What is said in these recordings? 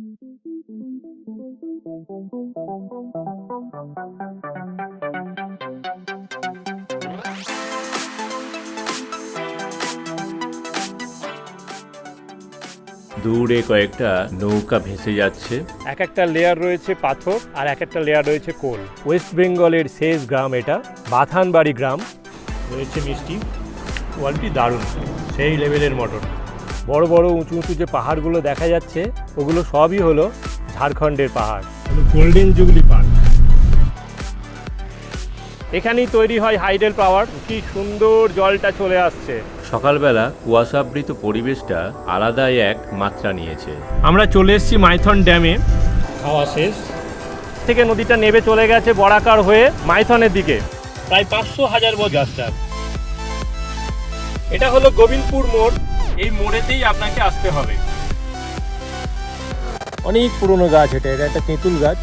¡Suscríbete দূরে কয়েকটা নৌকা ভেসে যাচ্ছে। এক একটা লেয়ার রয়েছে পাথর আর এক একটা লেয়ার রয়েছে কোল। ওয়েস্ট বেঙ্গলের শেষ গ্রাম এটা, বাথানবাড়ি গ্রাম। রয়েছে মিষ্টি। কোয়ালিটি দারুণ। সেই লেভেলের মটন। বড় বড় উঁচু উঁচু যে পাহাড়গুলো দেখা যাচ্ছে ওগুলো সবই হলো ঝাড়খণ্ডের পাহাড়। Golden Jubilee Park. এখানেই তৈরি হয় হাইডেল পাওয়ার কি সুন্দর জলটা চলে আসছে। সকালবেলা কুয়াশাবৃত পরিবেশটা আলাদাই এক মাত্রা নিয়েছে। আমরা চলে এসেছি মাইথন ড্যামে। খাওয়া শেষ। থেকে নদীটা নেবে চলে গেছে বরাকার হয়ে মাইথনের দিকে। প্রায় পাঁচশো হাজার বছর গাছটা এটা হলো গোবিন্দপুর মোড়। এই মোড়েতেই আপনাকে আসতে হবে। অনেক পুরনো গাছ এটা এটা একটা তেঁতুল গাছ।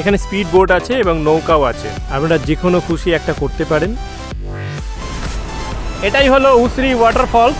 এখানে স্পিড বোট আছে এবং নৌকাও আছে। আপনারা যে কোনো খুশি একটা করতে পারেন। এটাই হলো উসরি ওয়াটারফল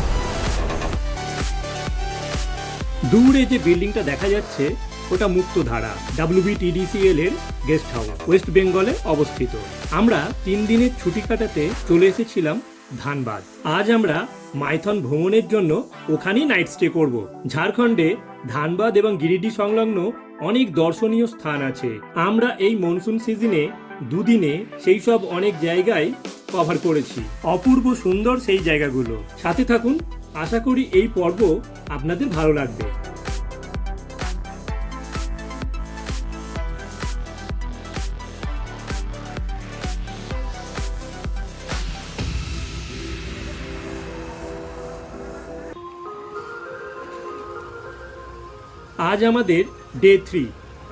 দূরে যে বিল্ডিংটা দেখা যাচ্ছে ওটা মুক্তধারা ডাব্লিউবিটিডিসিএল এর গেস্ট হাউস ওয়েস্ট বেঙ্গলে অবস্থিত। আমরা তিন দিনের ছুটি কাটাতে চলে এসেছিলাম ধানবাদ। আজ আমরা মাইথন ভ্রমণের জন্য ওখানেই নাইট স্টে করব। ঝাড়খণ্ডে ধানবাদ এবং গিরিডি সংলগ্ন অনেক দর্শনীয় স্থান আছে। আমরা এই মনসুন সিজনে দুদিনে সেই সব অনেক জায়গায় কভার করেছি। অপূর্ব সুন্দর সেই জায়গাগুলো। সাথে থাকুন, আশা করি এই পর্ব আপনাদের ভালো লাগবে। আজ আমাদের ডে থ্রি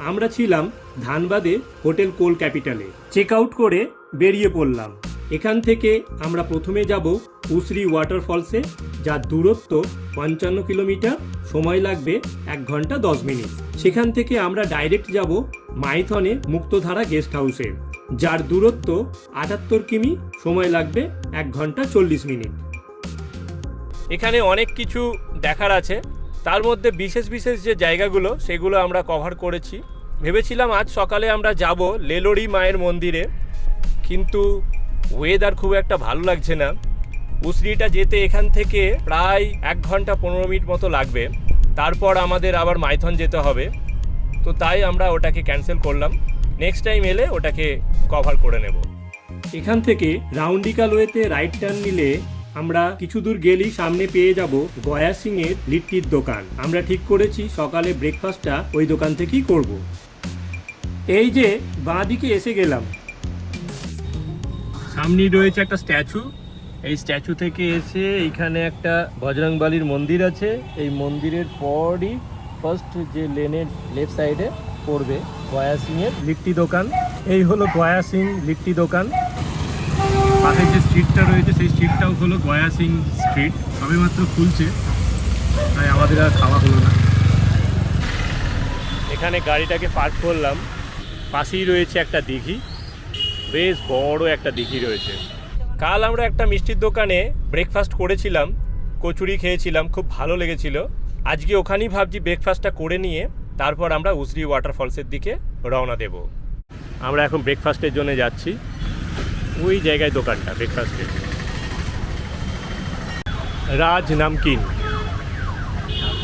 আমরা ছিলাম ধানবাদে hotel Coal Capital. Check out করে বেরিয়ে পড়লাম। এখান থেকে আমরা প্রথমে যাব উসরি ওয়াটারফলসে, যার দূরত্ব পঞ্চান্ন কিলোমিটার। সময় লাগবে এক ঘণ্টা দশ মিনিট। সেখান থেকে আমরা ডাইরেক্ট যাব মাইথনে মুক্তধারা গেস্ট হাউসে যার দূরত্ব আটাত্তর কিমি। সময় লাগবে এক ঘণ্টা চল্লিশ মিনিট। এখানে অনেক কিছু দেখার আছে। তার মধ্যে বিশেষ বিশেষ যে জায়গাগুলো, সেগুলো আমরা কভার করেছি। ভেবেছিলাম আজ সকালে আমরা যাব লেলোরি মায়ের মন্দিরে, কিন্তু ওয়েদার খুব একটা ভালো লাগছে না। উসরিটা যেতে এখান থেকে প্রায় এক ঘণ্টা পনেরো মিনিট মতো লাগবে। তারপর আমাদের আবার মাইথন যেতে হবে। তো তাই আমরা ওটাকে ক্যান্সেল করলাম। নেক্সট টাইম এলে ওটাকে কভার করে নেব। এখান থেকে রাউন্ডিকালোয়েতে রাইট টার্ন নিলে আমরা কিছু দূর গেলেই সামনে পেয়ে যাব গয়া সিং এর লিট্টির দোকান। আমরা ঠিক করেছি, সকালে ব্রেকফাস্টটা ওই দোকান থেকেই করব। এই যে বাঁ দিকে এসে গেলাম। সামনেই রয়েছে একটা স্ট্যাচু। এই স্ট্যাচু থেকে এসে এইখানে একটা বজরংবালির মন্দির আছে। এই মন্দিরের পরই ফার্স্ট যে লেনের লেফট সাইডে পড়বে গয়া সিং এর লিট্টি দোকান। এই হলো গয়া সিং লিট্টি দোকান। পাশে যে স্ট্রিটটা রয়েছে, সেই স্ট্রিটটাও হলো গয়া সিং স্ট্রিট সবেমাত্র খুলছে, তাই আমাদের আর খাওয়া হলো না। এখানে গাড়িটাকে পার্ক করলাম। পাশেই রয়েছে একটা দিঘি। বেশ বড় একটা দিঘি রয়েছে। কাল আমরা একটা মিষ্টির দোকানে ব্রেকফাস্ট করেছিলাম, কচুরি খেয়েছিলাম, খুব ভালো লেগেছিল। আজকে ওখানেই ভাবছি ব্রেকফাস্টটা করে নিয়ে, তারপর আমরা উসরি ওয়াটারফলসের দিকে রওনা দেব। আমরা এখন ব্রেকফাস্টের জন্য যাচ্ছি। ওই জায়গায় দোকানটা ব্রেকফাস্টের রাজ নামকিন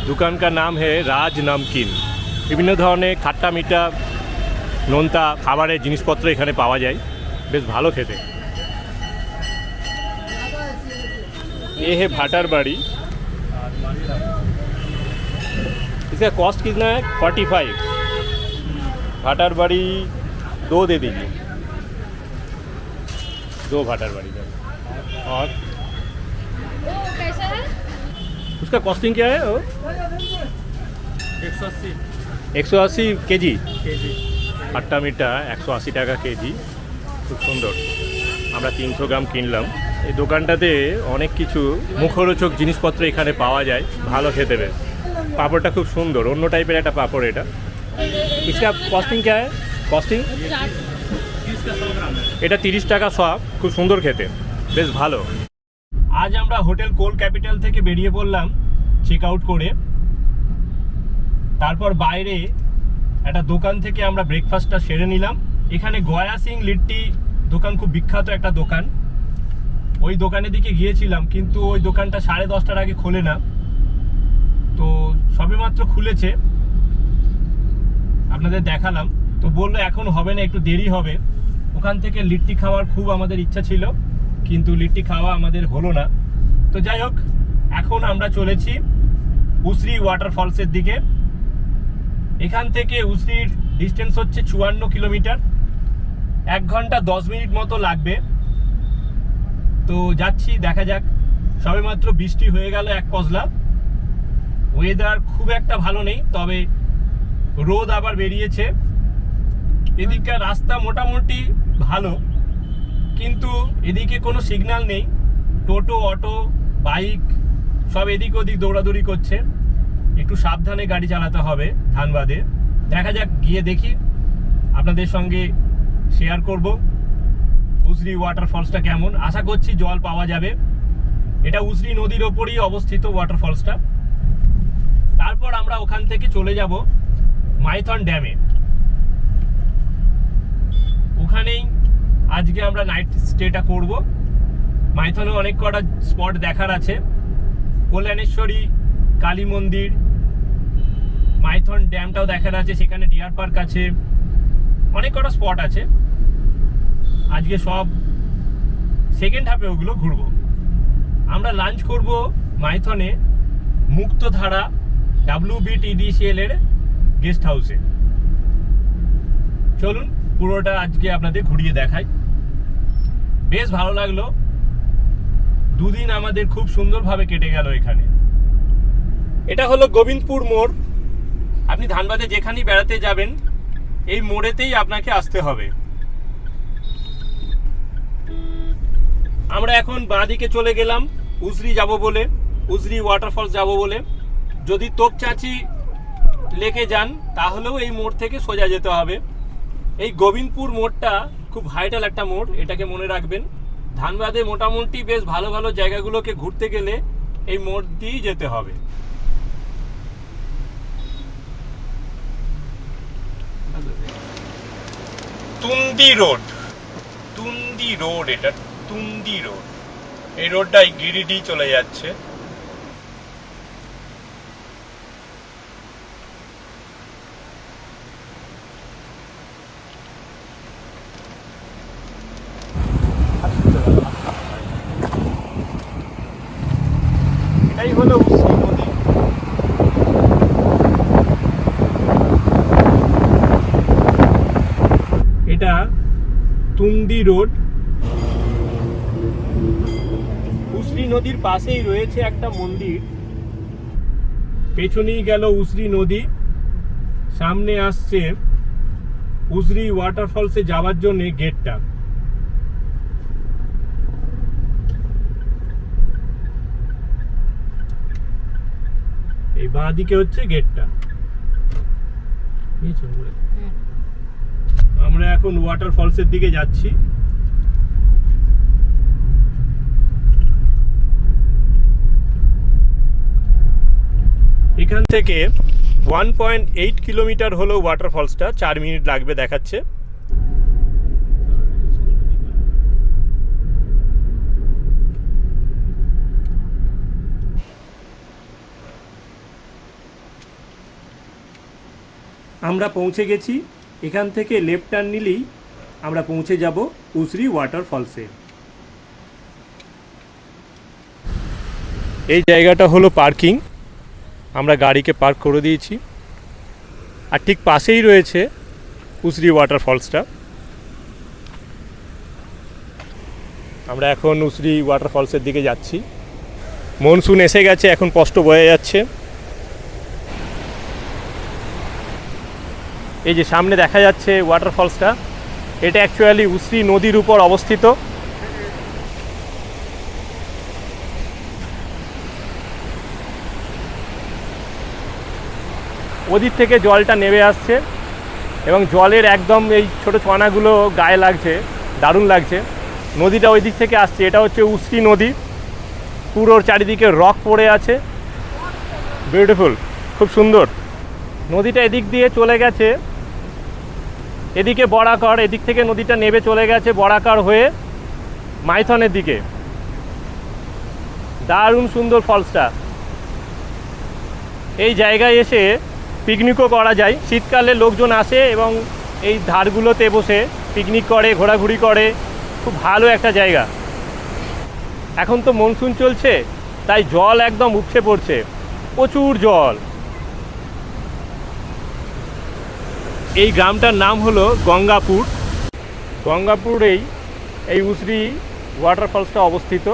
দোকান কা নাম হে রাজ নামকিন বিভিন্ন ধরনের খাট্টা মিঠা নোনতা খাবারের জিনিসপত্র এখানে পাওয়া যায় বেশ ভালো খেতে ये है भाटार बाड़ी इसका कॉस्ट कितना है फोर्टी फाइव भाटार बाड़ी दो दे दीजिए दो भाटार बाड़ी का और वो कैसा है उसका कॉस्टिंग क्या है वो একশো আশি একশো আশি কেজি কেজি আটটা মিটা একশো আশি টাকা কেজি খুব সুন্দর আমরা তিনশো গ্রাম কিনলাম এই দোকানটাতে অনেক কিছু মুখরোচক জিনিসপত্র এখানে পাওয়া যায় ভালো খেতে বেশ পাঁপড়টা খুব সুন্দর অন্য টাইপের একটা পাঁপড় এটা ইসকা কস্টিং কে হয় কস্টিং এটা তিরিশ টাকা সব খুব সুন্দর খেতে, বেশ ভালো। আজ আমরা হোটেল কোল ক্যাপিটাল থেকে বেরিয়ে পড়লাম চেক আউট করে। তারপর বাইরে একটা দোকান থেকে আমরা ব্রেকফাস্টটা সেরে নিলাম। এখানে গয়া সিং লিট্টি দোকান খুব বিখ্যাত একটা দোকান। ওই দোকানের দিকে গিয়েছিলাম, কিন্তু ওই দোকানটা সাড়ে দশটার আগে খোলে না। তো সবেমাত্র খুলেছে। আপনাদের দেখালাম। তো বলল, এখন হবে না, একটু দেরি হবে। ওখান থেকে লিট্টি খাওয়ার খুব আমাদের ইচ্ছা ছিল, কিন্তু লিট্টি খাওয়া আমাদের হলো না। তো যাই হোক, এখন আমরা চলেছি উসরি ওয়াটারফলসের দিকে। এখান থেকে উসরির ডিস্টেন্স হচ্ছে চুয়ান্ন কিলোমিটার। এক ঘণ্টা দশ মিনিট মতো লাগবে। তো যাচ্ছি, দেখা যাক। সবেমাত্র বৃষ্টি হয়ে গেল এক পজলা। ওয়েদার খুব একটা ভালো নেই, তবে রোদ আবার বেরিয়েছে। এদিককার রাস্তা মোটামুটি ভালো, কিন্তু এদিকে কোনো সিগন্যাল নেই। টোটো, অটো, বাইক, সব এদিক ওদিক দৌড়াদৌড়ি করছে। একটু সাবধানে গাড়ি চালাতে হবে ধানবাদে। দেখা যাক, গিয়ে দেখি। আপনাদের সঙ্গে শেয়ার করব। উসরি ওয়াটারফলসটা কেমন? আশা করছি জল পাওয়া যাবে। এটা উসরি নদীর ওপরই অবস্থিত ওয়াটারফলসটা তারপর আমরা ওখান থেকে চলে যাব মাইথন ড্যামে। ওখানেই আজকে আমরা নাইট স্টেটা করব। মাইথনে অনেক কটা স্পট দেখার আছে। কল্যাণেশ্বরী, কালী মন্দির, মাইথন ড্যামটাও দেখার আছে, সেখানে ডিয়ার পার্ক আছে। অনেক কটা স্পট আছে। আজকে সব সেকেন্ড হাফে ওগুলো ঘুরবো। আমরা লাঞ্চ করব মাইথনে মুক্তধারা ডাব্লিউ বিটিডিসিএল এর গেস্ট হাউসে চলুন পুরোটা আজকে আপনাদের ঘুরিয়ে দেখাই। বেশ ভালো লাগল। দুদিন আমাদের খুব সুন্দরভাবে কেটে গেল এখানে। এটা হলো গোবিন্দপুর মোড়। আপনি ধানবাদে যেখানেই বেড়াতে যাবেন, এই মোড়েতেই আপনাকে আসতে হবে। আমরা এখন বাঁদিকে চলে গেলাম, উজরি যাব বলে, উজরি ওয়াটারফলস যাব বলে। যদি তোপচাচি লেকে যান, তাহলেও এই মোড় থেকে সোজা যেতে হবে। এই গোবিন্দপুর মোড়টা খুব ভাইটাল একটা মোড়, এটাকে মনে রাখবেন। ধানবাদে মোটামুটি বেশ ভালো ভালো জায়গাগুলোকে ঘুরতে গেলে এই মোড় দিয়েই যেতে হবে। তুন্দি রোড। তুন্দি রোড, এটা তুন্দি রোড। এই রোডটাই গিরিডি চলে যাচ্ছে এটাই হলো উসি নদী এটা তুন্দি রোড। উসরি নদীর পাশেই রয়েছে একটা মন্দির। পেছনেই গেল উসরি নদী। সামনে আসছে উসরি ওয়াটারফলসে যাওয়ার জন্য গেটটা। এই বাঁ দিকে হচ্ছে গেটটা? আমরা এখন ওয়াটারফলসের দিকে যাচ্ছি। এখান থেকে ওয়ান পয়েন্ট এইট কিলোমিটার হলো ওয়াটারফলসটা চার মিনিট লাগবে দেখাচ্ছে। আমরা পৌঁছে গেছি। এখান থেকে লেফট টার্ন নিলেই আমরা পৌঁছে যাব উসরি ওয়াটারফলসে এই জায়গাটা হলো পার্কিং আমরা গাড়িকে পার্ক করে দিয়েছি। আর ঠিক পাশেই রয়েছে উসরি ওয়াটারফলসটা আমরা এখন উসরি ওয়াটারফলসের দিকে যাচ্ছি। মনসুন এসে গেছে, এখন কষ্ট বয়ে যাচ্ছে। এই যে সামনে দেখা যাচ্ছে ওয়াটারফলসটা এটা অ্যাকচুয়ালি উসরি নদীর উপর অবস্থিত। ওদিক থেকে জলটা নেমে আসছে এবং জলের একদম এই ছোট চনাগুলো গায়ে লাগছে, দারুণ লাগছে। নদীটা ওই দিক থেকে আসছে, এটা হচ্ছে উসরি নদী। পুরোর চারিদিকে রক পড়ে আছে। বিউটিফুল খুব সুন্দর। নদীটা এদিক দিয়ে চলে গেছে। এদিকে বরাকর, এদিক থেকে নদীটা নেবে চলে গেছে বরাকর হয়ে মাইথনের দিকে। দারুণ সুন্দর ফলসটা। এই জায়গায় এসে পিকনিকও করা যায়। শীতকালে লোকজন আসে এবং এই ধারগুলোতে বসে পিকনিক করে, ঘোরাঘুরি করে। খুব ভালো একটা জায়গা। এখন তো মনসুন চলছে, তাই জল একদম উপচে পড়ছে। প্রচুর জল। এই গ্রামটার নাম হলো গঙ্গাপুর। গঙ্গাপুরেই এই উসরি ওয়াটারফলসটা অবস্থিত।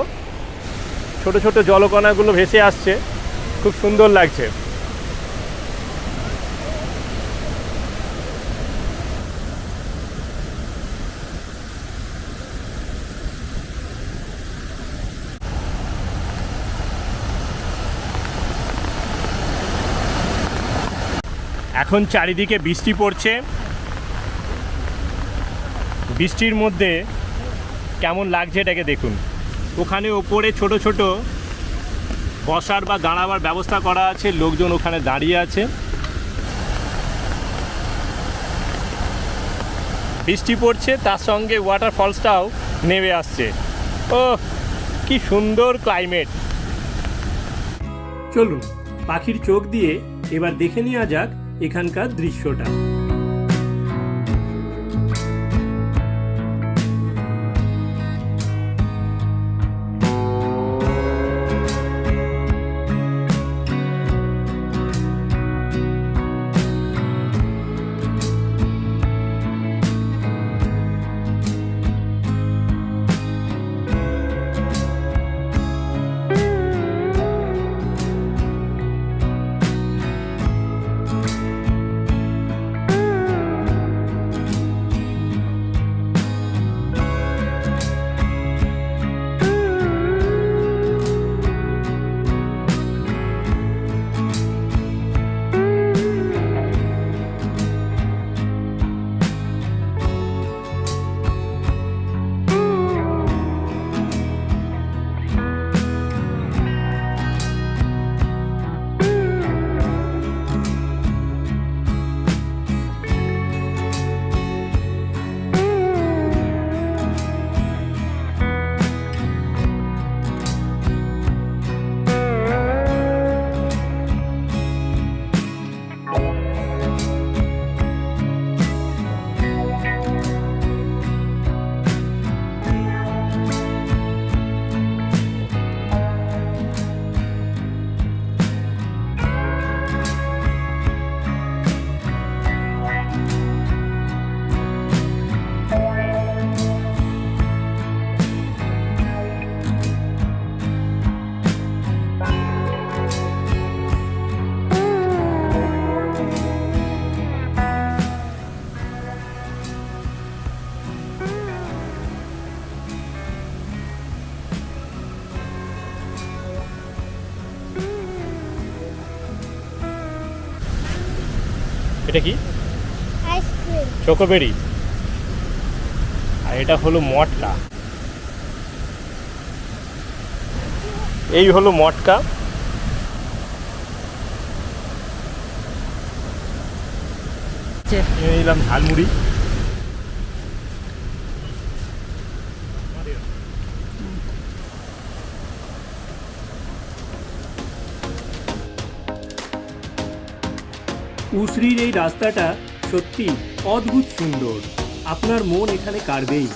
ছোট ছোট জলকণাগুলো ভেসে আসছে। খুব সুন্দর লাগছে। এখন চারিদিকে বৃষ্টি পড়ছে। বৃষ্টির মধ্যে কেমন লাগছে এটাকে দেখুন। ওখানে ওপরে ছোট ছোট বসার বা দাঁড়াবার ব্যবস্থা করা আছে, লোকজন ওখানে দাঁড়িয়ে আছে। বৃষ্টি পড়ছে, তার সঙ্গে ওয়াটার ফলসটাও নেমে আসছে। ও কি সুন্দর ক্লাইমেট চলুন, পাখির চোখ দিয়ে এবার দেখে নেওয়া যাক এখানকার দৃশ্যটা। চকোবেরি। আর এটা হলো মটকা। এই হলো মটকা। নিলাম ঝালমুড়ি। উসরির এই রাস্তাটা সত্যি অদ্ভুত সুন্দর। আপনার মন এখানে কাড়বেই।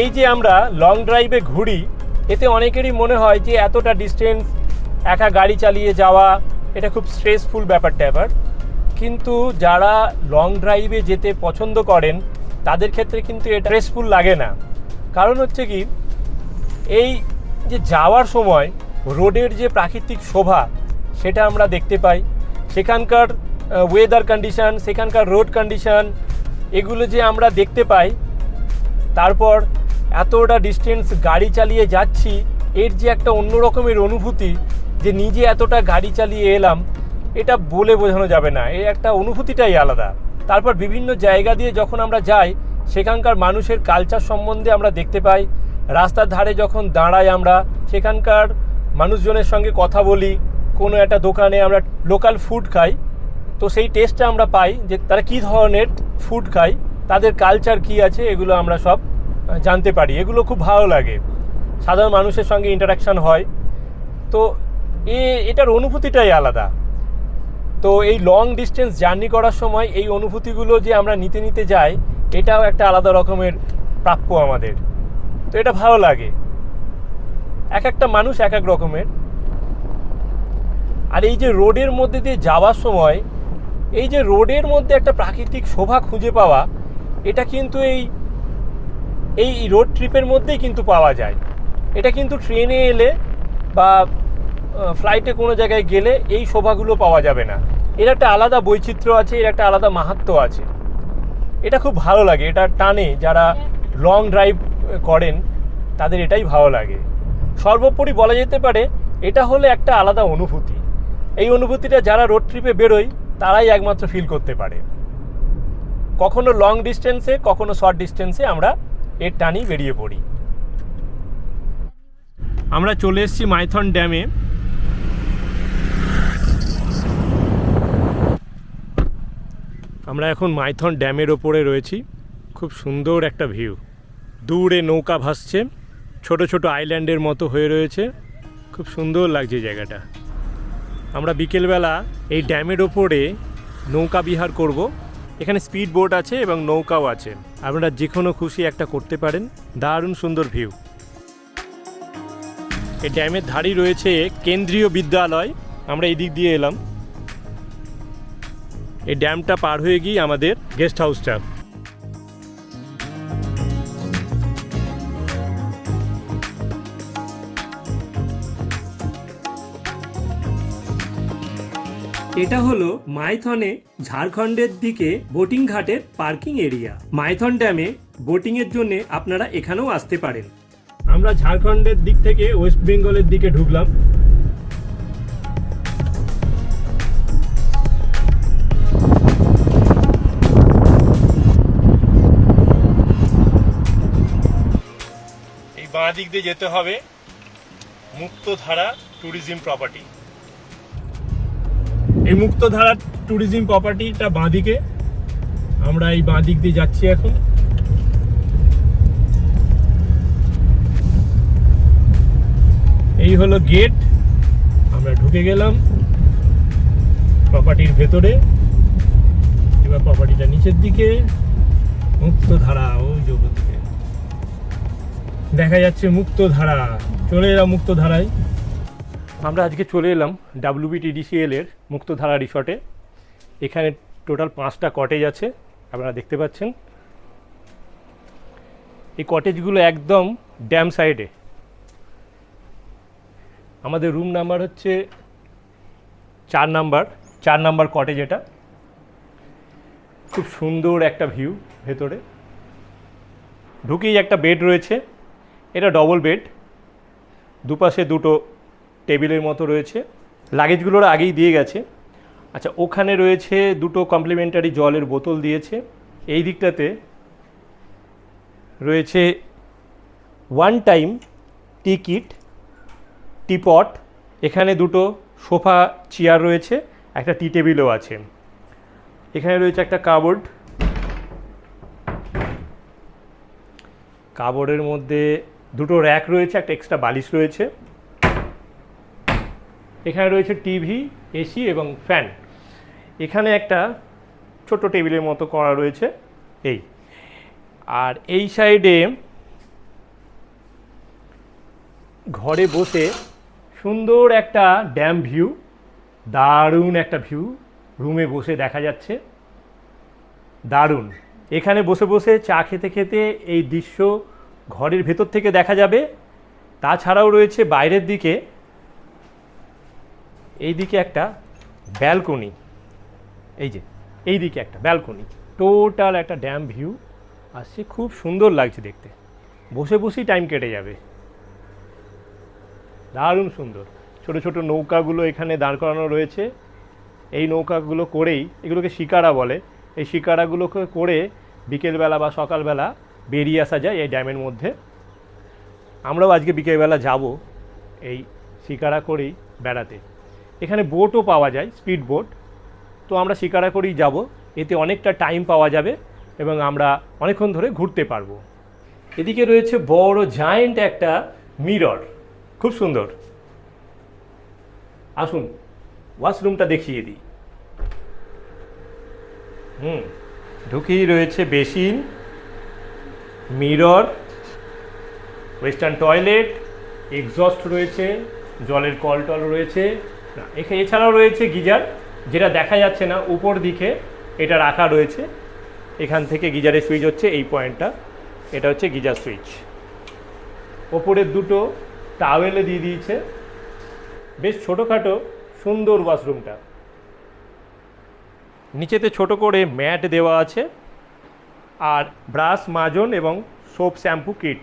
এই যে আমরা লং ড্রাইভে ঘুরি, এতে অনেকেরই মনে হয় যে এতটা ডিস্টেন্স একা গাড়ি চালিয়ে যাওয়া, এটা খুব স্ট্রেসফুল ব্যাপার ট্যাপার কিন্তু যারা লং ড্রাইভে যেতে পছন্দ করেন, তাদের ক্ষেত্রে কিন্তু এটা স্ট্রেসফুল লাগে না। কারণ হচ্ছে কি, এই যে যাওয়ার সময় রোডের যে প্রাকৃতিক শোভা, সেটা আমরা দেখতে পাই। সেখানকার ওয়েদার কন্ডিশন সেখানকার রোড কন্ডিশন এগুলো যে আমরা দেখতে পাই, তারপর এতটা ডিস্টেন্স গাড়ি চালিয়ে যাচ্ছি, এর যে একটা অন্য রকমের অনুভূতি যে নিজে এতটা গাড়ি চালিয়ে এলাম, এটা বলে বোঝানো যাবে না। এর একটা অনুভূতিটাই আলাদা। তারপর বিভিন্ন জায়গা দিয়ে যখন আমরা যাই, সেখানকার মানুষের কালচার সম্বন্ধে আমরা দেখতে পাই। রাস্তার ধারে যখন দাঁড়াই আমরা, সেখানকার মানুষজনের সঙ্গে কথা বলি। কোনো একটা দোকানে আমরা লোকাল ফুড খাই। তো সেই টেস্টটা আমরা পাই যে তারা কী ধরনের ফুড খায়, তাদের কালচার কী আছে, এগুলো আমরা সব জানতে পারি। এগুলো খুব ভালো লাগে। সাধারণ মানুষের সঙ্গে ইন্টারাকশান হয়। তো এ, এটার অনুভূতিটাই আলাদা। তো এই লং ডিস্টেন্স জার্নি করার সময় এই অনুভূতিগুলো যে আমরা নিতে নিতে যাই, এটাও একটা আলাদা রকমের প্রাপ্য আমাদের। তো এটা ভালো লাগে। এক একটা মানুষ এক এক রকমের। আর এই যে রোডের মধ্যে দিয়ে যাওয়ার সময়, এই যে রোডের মধ্যে একটা প্রাকৃতিক শোভা খুঁজে পাওয়া, এটা কিন্তু এই এই রোড ট্রিপের মধ্যেই কিন্তু পাওয়া যায়। এটা কিন্তু ট্রেনে এলে বা ফ্লাইটে কোনো জায়গায় গেলে এই শোভাগুলো পাওয়া যাবে না। এর একটা আলাদা বৈচিত্র্য আছে, এর একটা আলাদা মাহাত্ম্য আছে। এটা খুব ভালো লাগে, এটা টানে যারা লং ড্রাইভ করেন, তাদের এটাই ভালো লাগে। সর্বোপরি বলা যেতে পারে, এটা হলো একটা আলাদা অনুভূতি। এই অনুভূতিটা যারা রোড ট্রিপে বেরোয়, তারাই একমাত্র ফিল করতে পারে। কখনো লং ডিস্টেন্সে কখনো শর্ট ডিস্টেন্সে আমরা এর টানি বেরিয়ে পড়ি। আমরা চলে এসেছি মাইথন ড্যামে। আমরা এখন মাইথন ড্যামের ওপরে রয়েছি। খুব সুন্দর একটা ভিউ। দূরে নৌকা ভাসছে। ছোট ছোট আইল্যান্ডের মতো হয়ে রয়েছে। খুব সুন্দর লাগছে জায়গাটা। আমরা বিকেলবেলা এই ড্যামের ওপরে নৌকা বিহার করব। এখানে স্পিড বোট আছে এবং নৌকাও আছে। আপনারা যে কোনো খুশি একটা করতে পারেন। দারুণ সুন্দর ভিউ। এই ড্যামের ধারেই রয়েছে কেন্দ্রীয় বিদ্যালয়। আমরা এই দিক দিয়ে এলাম। এই ড্যামটা পার হয়ে গিয়ে আমাদের গেস্ট হাউসটা। এটা হলো মাইথনে ঝাড়খণ্ডের দিকে বোটিং ঘাটের পার্কিং এরিয়া। মাইথন ড্যামে বোটিং এর জন্য আপনারা এখানেও আসতে পারেন। আমরা ঝাড়খণ্ডের দিক থেকে ওয়েস্ট বেঙ্গলের দিকে ঢুকলাম। এই বাঁ দিক দিয়ে যেতে হবে মুক্তধারা ট্যুরিজম প্রপার্টি। এই মুক্তধারা ট্যুরিজম প্রপার্টিটা বাঁদিকে। আমরা এই বাঁ দিক দিয়ে যাচ্ছি এখন। এই হলো গেট আমরা ঢুকে গেলাম প্রপার্টির ভেতরে। এবার প্রপার্টিটা নিচের দিকে। মুক্ত ধারা ওই যে দিকে। দেখা যাচ্ছে মুক্ত ধারা চলে এলাম মুক্ত ধারায় আমরা আজকে চলে এলাম ডাব্লিউবিটিডিসিএল এর মুক্তধারা রিসর্টে। এখানে টোটাল পাঁচটা কটেজ আছে, আপনারা দেখতে পাচ্ছেন। এই কটেজগুলো একদম ড্যাম সাইডে আমাদের রুম নাম্বার হচ্ছে চার নাম্বার চার নাম্বার কটেজ এটা। খুব সুন্দর একটা ভিউ ভেতরে। ঢুকেই একটা বেড রয়েছে, এটা ডবল বেড দুপাশে দুটো টেবিলের মতো রয়েছে। লাগেজগুলোর আগেই দিয়ে গেছে। আচ্ছা ওখানে রয়েছে দুটো কমপ্লিমেন্টারি জলের বোতল দিয়েছে। এই দিকটাতে রয়েছে one time tea ticket, teapot, এখানে দুটো সোফা চেয়ার রয়েছে, একটা টি টেবিলও আছে। এখানে রয়েছে একটা কাবোর্ড। কাবোর্ডের মধ্যে দুটো র্যাক রয়েছে, একটা এক্সট্রা বালিশ রয়েছে। এখানে রয়েছে টিভি, এসি এবং ফ্যান। এখানে একটা ছোট টেবিলের মতো করা রয়েছে, এই। আর এই সাইডে ঘরে বসে সুন্দর একটা ড্যাম ভিউ, দারুণ একটা ভিউ রুমে বসে দেখা যাচ্ছে। দারুণ। এখানে বসে বসে চা খেতে খেতে এই দৃশ্য ঘরের ভেতর থেকে দেখা যাবে। তাছাড়াও রয়েছে বাইরের দিকে এই দিকে একটা ব্যালকনি এই যে এই দিকে একটা ব্যালকনি টোটাল একটা ড্যাম ভিউ আসছে খুব সুন্দর লাগছে দেখতে। বসে বসেই টাইম কেটে যাবে। দারুণ সুন্দর। ছোট ছোট নৌকাগুলো এখানে দাঁড় করানো রয়েছে। এই নৌকাগুলো করেই এগুলোকে শিকারা বলে। এই শিকারাগুলোকে করে বিকেলবেলা বা সকালবেলা বেরিয়ে আসা যায় এই ড্যামের মধ্যে। আমরাও আজকে বিকেলবেলা যাব এই শিকারা করেই বেড়াতে। এখানে বোটও পাওয়া যায় স্পিড বোট তো আমরা শিকারা করেই যাব, এতে অনেকটা টাইম পাওয়া যাবে এবং আমরা অনেকক্ষণ ধরে ঘুরতে পারব। এদিকে রয়েছে বড় জায়েন্ট একটা মিরর খুব সুন্দর। আসুন ওয়াশরুমটা দেখিয়ে দিই। হুম, ঢুকেই রয়েছে basin mirror western toilet exhaust রয়েছে, জলের কল টল রয়েছে না, এখানে এছাড়াও রয়েছে গিজার, যেটা দেখা যাচ্ছে না, উপর দিকে এটা রাখা রয়েছে। এখান থেকে গিজারের সুইচ হচ্ছে, এই পয়েন্টটা। এটা হচ্ছে গিজার সুইচ ওপরের দুটো টাওয়েলে দিয়ে দিয়েছে। বেশ ছোটোখাটো, সুন্দর ওয়াশরুমটা নিচেতে ছোট করে ম্যাট দেওয়া আছে, আর ব্রাশ, মাজন এবং সোপ শ্যাম্পু কিট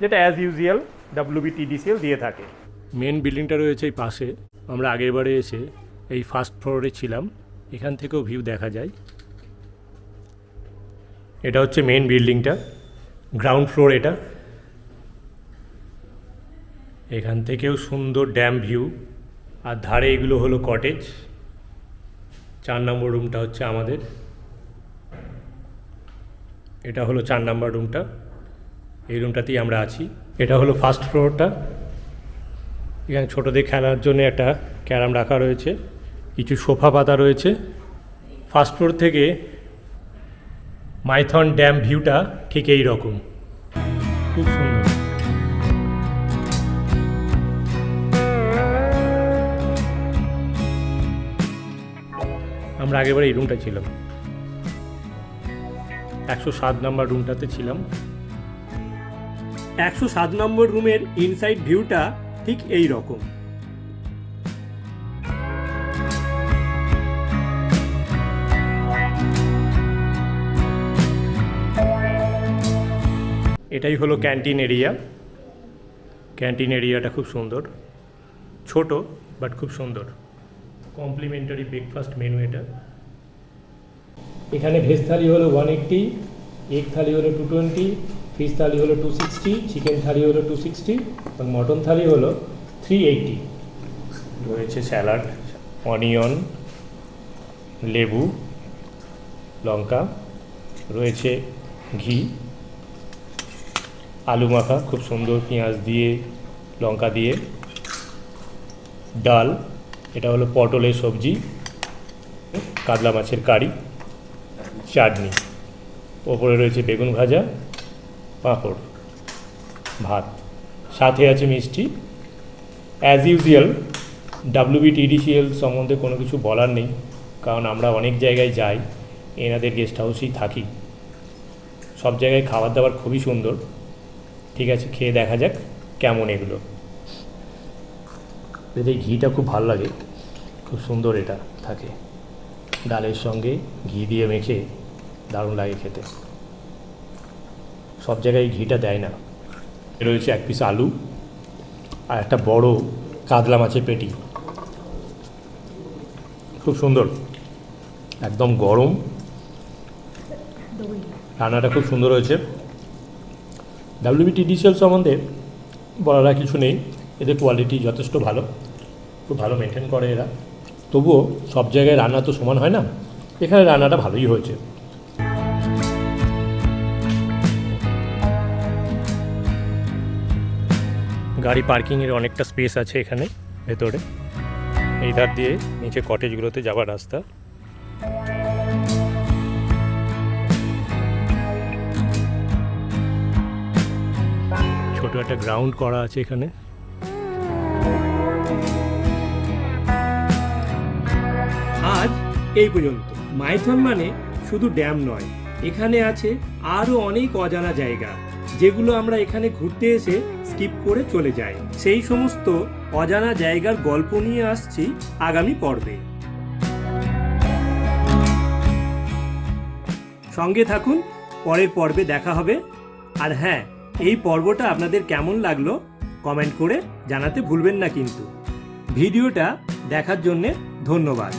যেটা অ্যাজ ইউজুয়াল ডাব্লিউবিটিডিসিএল দিয়ে থাকে। মেন বিল্ডিংটা রয়েছে এই পাশে। আমরা আগের বারে এসে এই ফার্স্ট ফ্লোরে ছিলাম। এখান থেকেও ভিউ দেখা যায়। এটা হচ্ছে মেন বিল্ডিংটা গ্রাউন্ড ফ্লোর এটা। এখান থেকেও সুন্দর ড্যাম ভিউ আর ধারে এগুলো হলো কটেজ চার নম্বর রুমটা হচ্ছে আমাদের। এটা হলো চার নম্বর রুমটা এই রুমটাতেই আমরা আছি। এটা হলো ফার্স্ট ফ্লোরটা এখানে ছোটদের খেলার জন্য একটা ক্যারাম রাখা রয়েছে, কিছু সোফা পাতা রয়েছে। ফার্স্ট ফ্লোর থেকে মাইথন ড্যাম ভিউটা ঠিক এই রকম খুব সুন্দর। আমরা আগেবার এই রুমটা ছিলাম। একশো সাত নম্বর রুমটাতে ছিলাম। একশো সাত নম্বর রুমের ইনসাইড ভিউটা ঠিক এই রকম। এটাই হলো ক্যান্টিন এরিয়া। ক্যান্টিন এরিয়াটা খুব সুন্দর। ছোট, বাট খুব সুন্দর। কমপ্লিমেন্টারি ব্রেকফাস্ট মেনু এটা। এখানে ভেজ থালি হলো ওয়ান এইট্টি এগ থালি হলো টু টোয়েন্টি ফিশ থালি হলো টু সিক্সটি চিকেন থালি হলো টু সিক্সটি এবং মটন থালি হলো থ্রি এইটটি রয়েছে স্যালাড অনিয়ন লেবু, লঙ্কা, রয়েছে ঘি, আলু মাখা, খুব সুন্দর পেঁয়াজ দিয়ে, লঙ্কা দিয়ে, ডাল, এটা হলো পটলের সবজি, কাতলা মাছের কারি, চাটনি। ওপরে রয়েছে বেগুন ভাজা পাঁপড়, ভাত। সাথে আছে মিষ্টি। অ্যাজ ইউজুয়াল ডাব্লিউবিটিডিসিএল সম্বন্ধে কোনো কিছু বলার নেই, কারণ আমরা অনেক জায়গায় যাই, এনাদের গেস্ট হাউসেই থাকি। সব জায়গায় খাবার দাবার খুবই সুন্দর। ঠিক আছে, খেয়ে দেখা যাক কেমন এগুলো। এদের ঘিটা খুব ভালো লাগে, খুব সুন্দর এটা থাকে। ডালের সঙ্গে ঘি দিয়ে মেখে দারুণ লাগে খেতে। সব জায়গায় ঘিটা দেয় না। রয়েছে এক পিস আলু আর একটা বড় কাতলা মাছের পেটি। খুব সুন্দর। একদম গরম। রান্নাটা খুব সুন্দর হয়েছে। ডাব্লিউবিটিডিসিএল সম্বন্ধে বলার কিছু নেই। এদের কোয়ালিটি যথেষ্ট ভালো। খুব ভালো মেনটেন করে এরা। তবুও সব জায়গায় রান্না তো সমান হয় না। এখানে রান্নাটা ভালোই হয়েছে। গাড়ি পার্কিংয়ের অনেকটা স্পেস আছে এখানে, ভেতরে। এই ধার দিয়ে নিচে কটেজগুলোতে যাওয়ার রাস্তা। ছোট একটা গ্রাউন্ড করা আছে এখানে। আজ এই পর্যন্ত। মাইথন মানে শুধু ড্যাম নয়, এখানে আছে আরও অনেক অজানা জায়গা। যেগুলো আমরা এখানে ঘুরতে এসে স্কিপ করে চলে যাই। সেই সমস্ত অজানা জায়গার গল্প নিয়ে আসছি আগামী পর্বে। সঙ্গে থাকুন, পরের পর্বে দেখা হবে। আর হ্যাঁ এই পর্বটা আপনাদের কেমন লাগল কমেন্ট করে জানাতে ভুলবেন না কিন্তু। ভিডিওটা দেখার জন্যে ধন্যবাদ।